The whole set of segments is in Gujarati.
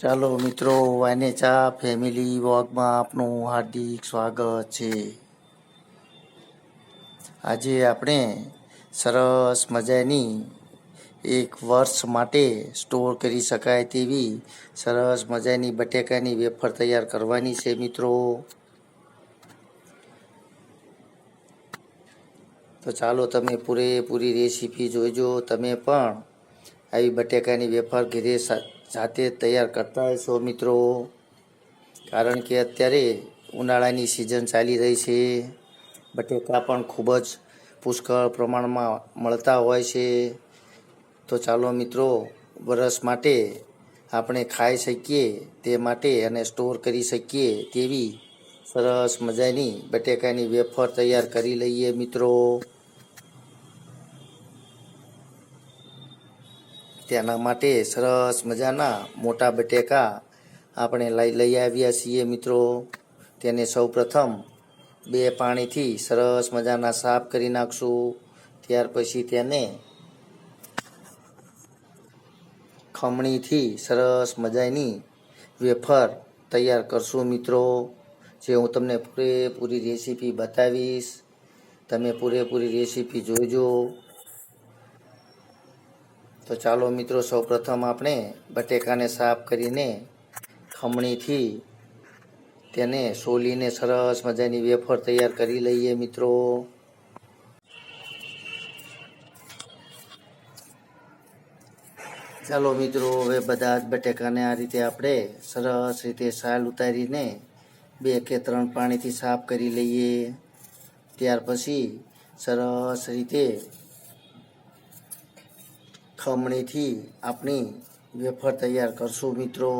ચાલો મિત્રો વાનેચા ફેમિલી વોકમાં આપનું હાર્દિક સ્વાગત છે. આજે આપણે સરસ મજાની એક વર્ષ માટે સ્ટોર કરી શકાય તેવી સરસ મજાની બટેકાની વેફર તૈયાર કરવાની છે મિત્રો. તો ચાલો તમે પૂરેપૂરી રેસીપી જોઈજો તમે પણ આવી બટેકાની વેફર ઘેરે જાતે તૈયાર કરતા હશો મિત્રો. કારણ કે અત્યારે ઉનાળાની સિઝન ચાલી રહી છે. બટેકા પણ ખૂબ જ પુષ્કળ પ્રમાણમાં મળતા હોય છે. તો ચાલો મિત્રો, વરસ માટે આપણે ખાઈ શકીએ તે માટે અને સ્ટોર કરી શકીએ તેવી સરસ મજાની બટેકાની વેફર તૈયાર કરી લઈએ મિત્રો. તેના માટે સરસ મજાના મોટા બટેકા આપણે લઈ લઈ આવ્યા છીએ મિત્રો. તેને સૌપ્રથમ બે પાણીથી સરસ મજાના સાફ કરી નાખશું. ત્યાર પછી તેને ખમણીથી સરસ મજાની વેફર તૈયાર કરશું મિત્રો. જે હું તમને પૂરેપૂરી રેસીપી બતાવીશ. તમે પૂરેપૂરી રેસીપી જોઈજો તો ચાલો મિત્રો, સૌપ્રથમ આપણે બટેકાને સાફ કરીને ખમણીથી તેને સોલીને સરસ મજાની વેફર તૈયાર કરી લઈએ મિત્રો. ચાલો મિત્રો, હવે બધા જ બટેકાને આ રીતે આપણે સરસ રીતે સાલ ઉતારીને બે કે ત્રણ પાણીથી સાફ કરી લઈએ. ત્યાર પછી સરસ રીતે ખમણીથી આપણી વેફર તૈયાર કરશું મિત્રો.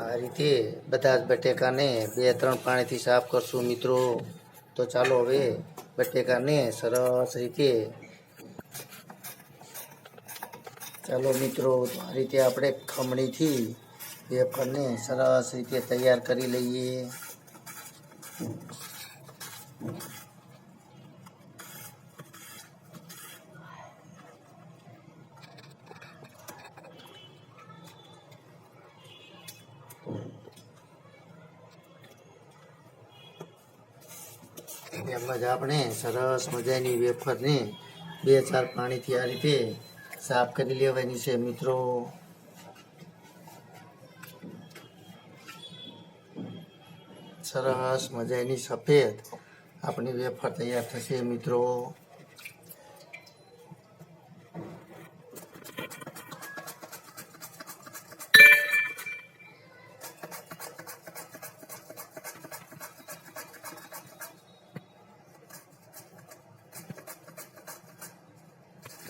આ રીતે બધા જ બટેકાને બે ત્રણ પાણીથી સાફ કરશું મિત્રો. તો ચાલો હવે બટેકાને સરસ રીતે ચાલો મિત્રો, તો આ રીતે આપણે ખમણીથી વેફરને સરસ રીતે તૈયાર કરી લઈએ. તેમજ આપણે સરસ મજાની વેફરને બે ચાર પાણીથી આ રીતે સાફ કરી લેવાની છે મિત્રો. સરસ મજાની સફેદ આપણી વેફર તૈયાર થશે મિત્રો.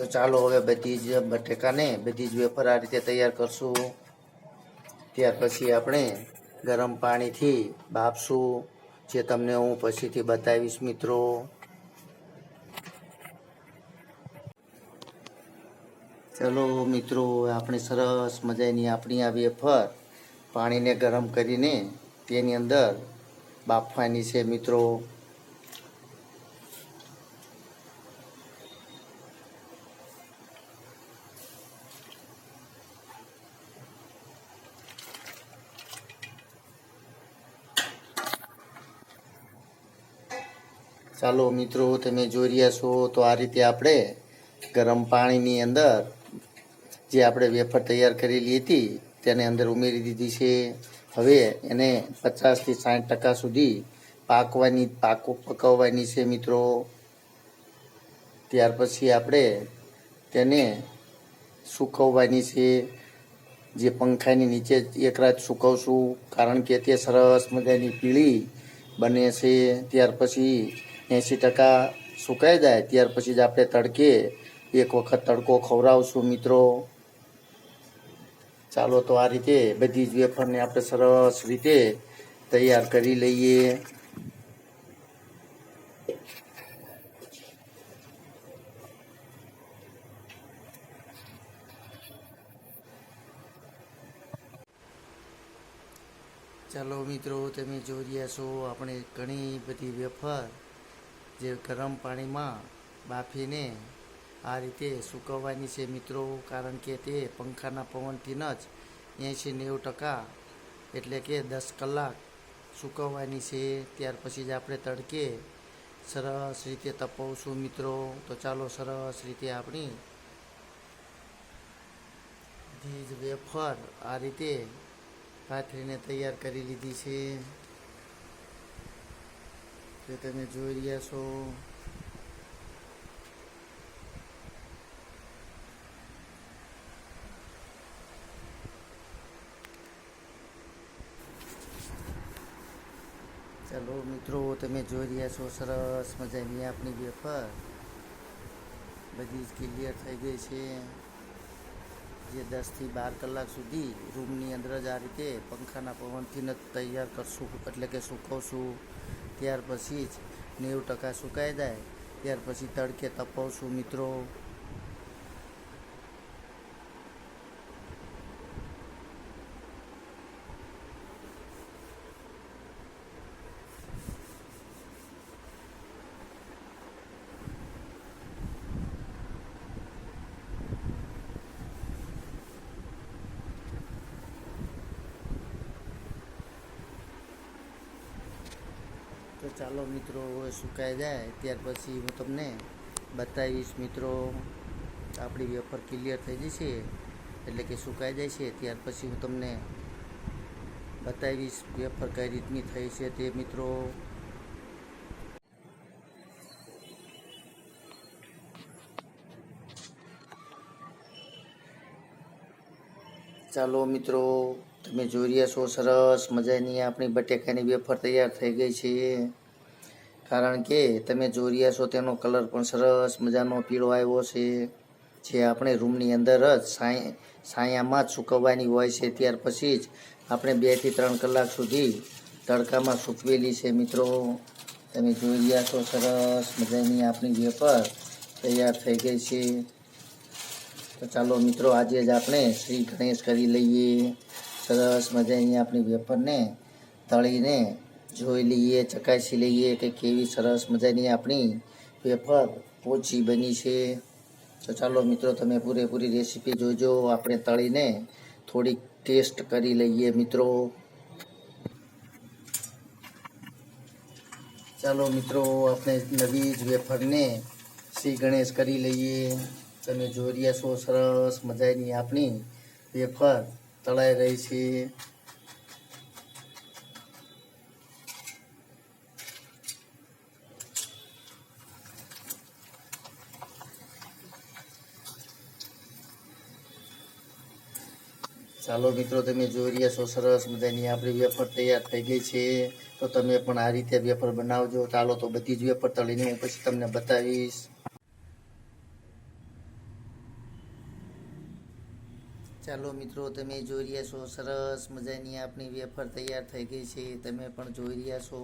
તો ચાલો હવે બધી જ બટેકાને બધી જ વેફર આ રીતે તૈયાર કરશું. ત્યાર પછી આપણે ગરમ પાણીથી બાફશું, જે તમને હું પછીથી બતાવીશ મિત્રો. ચલો મિત્રો આપણે સરસ મજાની આપણી આ વેફર પાણીને ગરમ કરીને તેની અંદર બાફવાની છે મિત્રો. ચાલો મિત્રો, તમે જોઈ રહ્યા છો તો આ રીતે આપણે ગરમ પાણીની અંદર જે આપણે વેફર તૈયાર કરેલી હતી, તેને અંદર ઉમેરી દીધી છે. હવે એને પચાસથી સાઠ ટકા સુધી પાકવાની, પાકો પકવવાની છે મિત્રો. ત્યાર પછી આપણે તેને સુકવવાની છે. જે પંખાની નીચે એક રાત સુકવશું, કારણ કે તે સરસ મજાની પીળી બને છે. ત્યાર પછી એંસી ટકા સુકાઈ જાય, ત્યાર પછી જ આપણે તડકે એક વખત તડકો ખવડાવશું મિત્રો. ચાલો તો આ રીતે બધી જ વેફરને આપણે સરસ રીતે તૈયાર કરી લઈએ. ચાલો મિત્રો, તમે જોઈ રહ્યા છો, આપણે ઘણી બધી વેફર જે ગરમ પાણીમાં બાફીને આ રીતે સૂકવવાની છે મિત્રો. કારણ કે તે પંખાના પવનથી જ એંશી નેવું ટકા એટલે કે દસ કલાક સૂકવવાની છે. ત્યાર પછી જ આપણે તડકે સરસ રીતે તપવશું મિત્રો. તો ચાલો સરસ રીતે આપણી ધીજ વેફર આ રીતે પાથરીને તૈયાર કરી લીધી છે. જે તમે જોઈ રહ્યા છો? ચાલો મિત્રો, તમે જોઈ રહ્યા છો, સરસ મજાની આપણી વેફર. બધી જ ક્લિયર થઈ ગઈ છે. જે દસથી બાર કલાક સુધી રૂમની અંદર જ આ રીતે પંખાના પવનથી જ તૈયાર કરશું, એટલે કે સૂકવશું. ત્યાર પછી જ નેવું ટકા સુકાઈ જાય. ત્યાર પછી તડકે તપાવશું મિત્રો તો ચાલો મિત્રો સુકાઈ જાય? ત્યાર પછી હું તમને બતાવીશ મિત્રો, આપણી વેફર ક્લિયર થઈ જશે. એટલે કે સુકાઈ જાય છે? ત્યાર પછી હું તમને બતાવીશ વેફર કઈ રીતની થઈ છે તે મિત્રો. ચાલો મિત્રો, તમે જોઈ રહ્યા છો, સરસ મજાની આપણી બટેકાની વેફર તૈયાર થઈ ગઈ છે. કારણ કે તમે જોઈ રહ્યા છો, તેનો કલર પણ સરસ મજાનો પીળો આવ્યો છે. જે આપણે રૂમની અંદર જ સાય સાયામાં જ સૂકવવાની હોય છે. ત્યાર પછી જ આપણે બેથી ત્રણ કલાક સુધી તડકામાં સૂકવેલી છે. મિત્રો, તમે જોઈ રહ્યા છો, સરસ મજાની આપણી વેફર તૈયાર થઈ ગઈ છે. તો ચાલો મિત્રો, આજે જ આપણે શ્રી ગણેશ કરી લઈએ. સરસ મજાની આપણી વેફરને તળીને જોઈ લઈએ, ચકાસી લઈએ કે કેવી સરસ મજાની આપણી વેફર પોચી બની છે. તો ચાલો મિત્રો, તમે પૂરેપૂરી રેસીપી જોજો. આપણે તળીને થોડીક ટેસ્ટ કરી લઈએ મિત્રો. ચાલો મિત્રો, આપણે નવી જ વેફરને શ્રી ગણેશ કરી લઈએ. તમે જોઈ રહ્યા છો, સરસ મજાની આપણી વેફર તળાઈ રહી છે. ચાલો મિત્રો, તમે જોઈ રહ્યા છો સરસ મજાની આપણી વેફર તૈયાર થઈ ગઈ છે. તો તમે પણ આ રીતે વેફર બનાવજો. ચાલો તો બધી જ વેફર તળીને હું પછી તમને બતાવીશ. ચાલો મિત્રો, તમે જોઈ રહ્યા છો સરસ મજાની આપણી વેફર તૈયાર થઈ ગઈ છે. તમે પણ જોઈ રહ્યા છો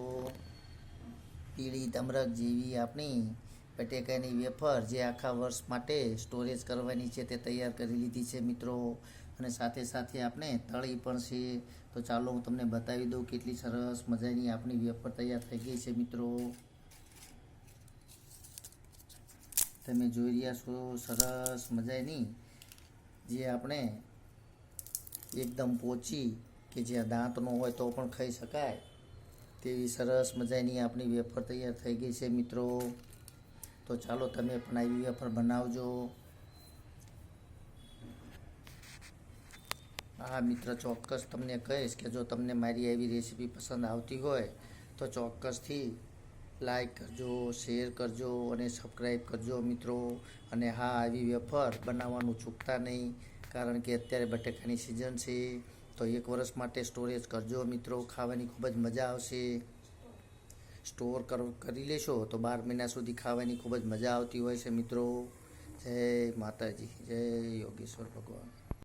પીળી તમરક જેવી આપણી બટેકાની વેફર જે આખા વર્ષ માટે સ્ટોરેજ કરવાની છે તે તૈયાર કરી લીધી છે મિત્રો. અને સાથે સાથે આપણે તળી પણ છે. તો ચાલો હું તમને બતાવી દઉં કેટલી સરસ મજાની આપણી વેફર તૈયાર થઈ ગઈ છે મિત્રો. તમે જોઈ રહ્યા છો સરસ મજાની જે આપણે એકદમ પોચી કે જ્યાં દાંત ન હોય તો પણ ખાઈ શકાય તેવી સરસ મજાની આપણી વેફર તૈયાર થઈ ગઈ છે મિત્રો. તો ચાલો તમે પણ આવી વેફર બનાવજો. હા, મિત્ર, ચોક્કસ તમને કહીશ કે જો તમને મારી એવી રેસીપી પસંદ આવતી હોય, તો ચોક્કસથી લાઈક કરજો શેર કરજો અને સબસ્ક્રાઈબ કરજો મિત્રો. અને હા, આવી વેફર બનાવવાનું ચૂકતા નહીં, કારણ કે અત્યારે બટેકાની સિઝન છે, તો એક વર્ષ માટે સ્ટોરેજ કરજો મિત્રો. ખાવાની ખૂબ જ મજા આવશે. સ્ટોર કરી લેશો, તો બાર મહિના સુધી ખાવાની ખૂબ જ મજા આવતી હોય છે મિત્રો. જય માતાજી, જય યોગેશ્વર ભગવાન.